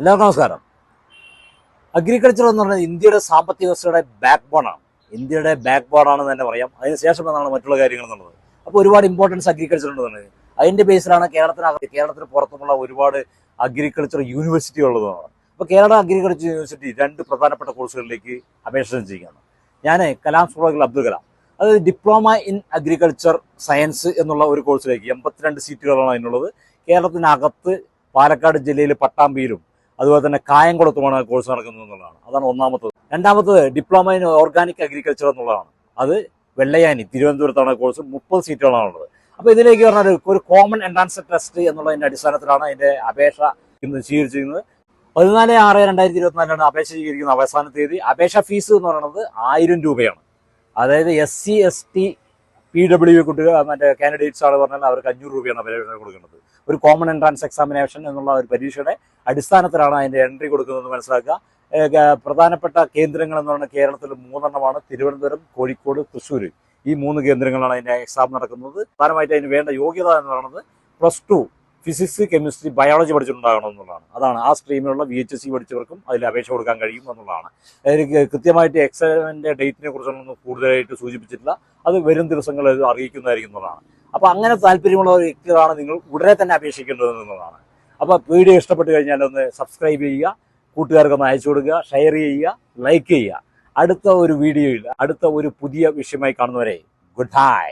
എല്ലാവർക്കും നമസ്കാരം. അഗ്രികൾച്ചർ എന്ന് പറഞ്ഞാൽ ഇന്ത്യയുടെ സാമ്പത്തിക വ്യവസ്ഥയുടെ ബാക്ക് ആണ്. ഇന്ത്യയുടെ ബാക്ക് ബോണാണെന്ന് തന്നെ പറയാം. അതിന് ശേഷം എന്നാണ് മറ്റുള്ള കാര്യങ്ങൾ എന്നുള്ളത് അപ്പോൾ ഒരുപാട് ഇമ്പോർട്ടൻസ് അഗ്രികൾച്ചർ ഉണ്ടെന്ന് അതിന്റെ ബേസിലാണ് കേരളത്തിനകത്ത് കേരളത്തിന് പുറത്തുമുള്ള ഒരുപാട് അഗ്രികൾച്ചർ യൂണിവേഴ്സിറ്റി ഉള്ളതാണ് അപ്പോൾ കേരള അഗ്രികൾച്ചർ യൂണിവേഴ്സിറ്റി രണ്ട് പ്രധാനപ്പെട്ട കോഴ്സുകളിലേക്ക് അപേക്ഷ ചെയ്യുകയാണ് ഞാൻ കലാം സ്കൂളിൽ അബ്ദുൽ കലാം. അതായത് ഡിപ്ലോമ ഇൻ അഗ്രികൾച്ചർ സയൻസ് എന്നുള്ള ഒരു കോഴ്സിലേക്ക് എൺപത്തിരണ്ട് സീറ്റുകളാണ് അതിനുള്ളത്. കേരളത്തിനകത്ത് പാലക്കാട് ജില്ലയിൽ പട്ടാമ്പിയിലും അതുപോലെ തന്നെ കായംകുളത്തുമാണ് കോഴ്സ് നടക്കുന്നത് എന്നുള്ളതാണ്. അതാണ് ഒന്നാമത്തത്. രണ്ടാമത്തത് ഡിപ്ലോമ ഇൻ ഓർഗാനിക് അഗ്രികൾച്ചർ എന്നുള്ളതാണ്. അത് വെള്ളയാനി തിരുവനന്തപുരത്താണ് കോഴ്സ്. മുപ്പത് സീറ്റുകളാണുള്ളത് അപ്പോൾ ഇതിലേക്ക് പറഞ്ഞാൽ ഒരു കോമൺ എൻട്രൻസ് ടെസ്റ്റ് എന്നുള്ളതിന്റെ അടിസ്ഥാനത്തിലാണ് അതിന്റെ അപേക്ഷ ഇന്ന് സ്വീകരിച്ചിരിക്കുന്നത്. പതിനാല് ആറ് രണ്ടായിരത്തി ഇരുപത്തിനാലിലാണ് അപേക്ഷ സ്വീകരിക്കുന്ന അവസാന തീയതി. അപേക്ഷ ഫീസ് എന്ന് പറയുന്നത് ആയിരം രൂപയാണ്. അതായത് S C S T P W കുട്ടികൾ മറ്റേ കാൻഡിഡേറ്റ്സ് ആണ് പറഞ്ഞാൽ അവർക്ക് അഞ്ഞൂറ് രൂപയാണ് അപേക്ഷ കൊടുക്കുന്നത് ഒരു കോമൺ എൻട്രൻസ് എക്സാമിനേഷൻ എന്നുള്ള ഒരു പരീക്ഷയുടെ അടിസ്ഥാനത്തിലാണ് അതിന്റെ എൻട്രി കൊടുക്കുന്നത് മനസ്സിലാക്കുക. പ്രധാനപ്പെട്ട കേന്ദ്രങ്ങൾ എന്ന് പറയുന്നത് കേരളത്തിൽ മൂന്നെണ്ണമാണ്. തിരുവനന്തപുരം കോഴിക്കോട് തൃശ്ശൂർ ഈ മൂന്ന് കേന്ദ്രങ്ങളാണ് അതിന്റെ എക്സാം നടക്കുന്നത്. പ്രധാനമായിട്ട് അതിന് വേണ്ട യോഗ്യത എന്ന് പറയുന്നത് plus two physics chemistry biology പഠിച്ചിട്ടുണ്ടാകണം എന്നുള്ളതാണ്. അതാണ് ആ സ്ട്രീമിലുള്ള വി എച്ച് എസ് സി പഠിച്ചവർക്കും അതിൽ അപേക്ഷ കൊടുക്കാൻ കഴിയും എന്നുള്ളതാണ്. അതിന് കൃത്യമായിട്ട് എക്സാമിന്റെ ഡേറ്റിനെ കുറിച്ചൊന്നും കൂടുതലായിട്ട് സൂചിപ്പിച്ചിട്ടില്ല. അത് വരും ദിവസങ്ങളിൽ അറിയിക്കുന്നതായിരിക്കും എന്നുള്ളതാണ്. അപ്പോൾ അങ്ങനെ താല്പര്യമുള്ള വ്യക്തികളാണ് നിങ്ങൾ ഉടനെ തന്നെ അപേക്ഷിക്കേണ്ടത് എന്നുള്ളതാണ്. അപ്പോൾ വീഡിയോ ഇഷ്ടപ്പെട്ട് കഴിഞ്ഞാൽ ഒന്ന് സബ്സ്ക്രൈബ് ചെയ്യുക കൂട്ടുകാർക്കൊന്ന് അയച്ചു കൊടുക്കുക ഷെയർ ചെയ്യുക ലൈക്ക് ചെയ്യുക. അടുത്ത ഒരു വീഡിയോയിൽ അടുത്ത ഒരു പുതിയ വിഷയമായി കാണുന്നവരെ ഗുഡ് ബൈ